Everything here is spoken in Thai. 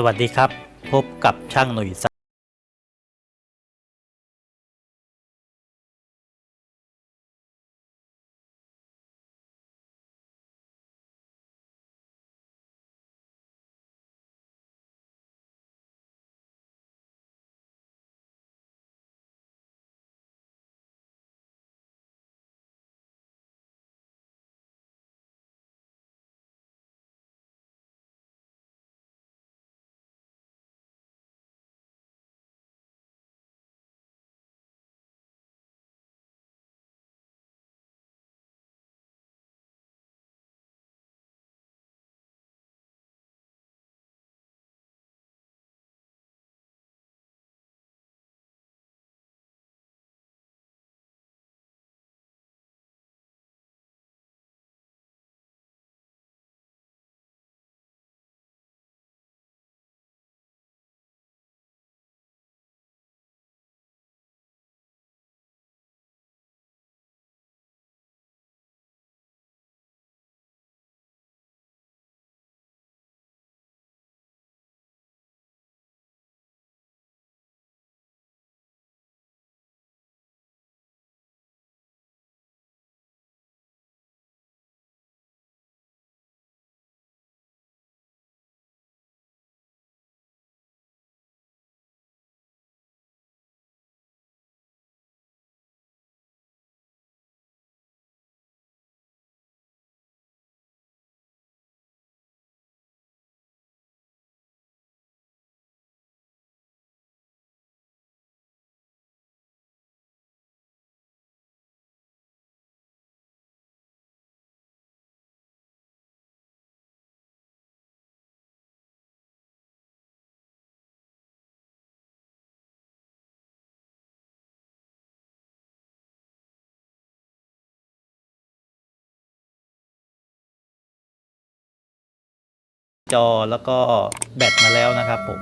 สวัสดีครับ พบกับช่างหนุ่ย จอแล้วก็แบตมาแล้วนะครับผม